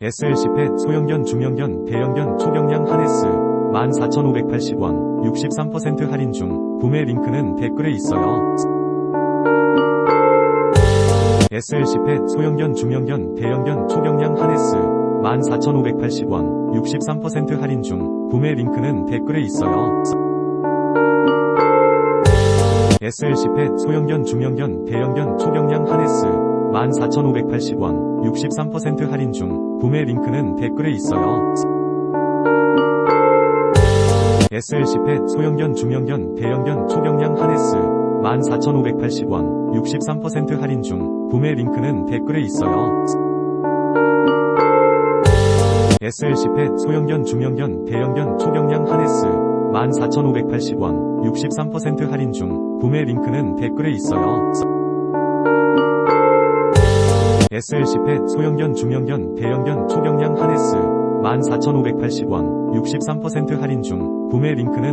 SLC펫 소형견 중형견 대형견 초경량 하네스 14,580원 63% 할인 중 구매 링크는 댓글에 있어요. SLC펫 소형견 중형견 대형견 초경량 하네스 14,580원 63% 할인 중 구매 링크는 댓글에 있어요. SLC펫 소형견 중형견 대형견 초경량 하네스 14,580원 63% 할인 중 구매 링크는 댓글에 있어요. SLC펫 소형견 중형견 대형견 초경량 하네스 14,580원 63% 할인 중 구매 링크는 댓글에 있어요. SLC펫 소형견 중형견 대형견 초경량 하네스 14,580원 63% 할인 중 구매 링크는 댓글에 있어요. SLC펫 소형견 중형견 대형견 초경량 하네스. 14,580원 63% 할인 중. 구매 링크는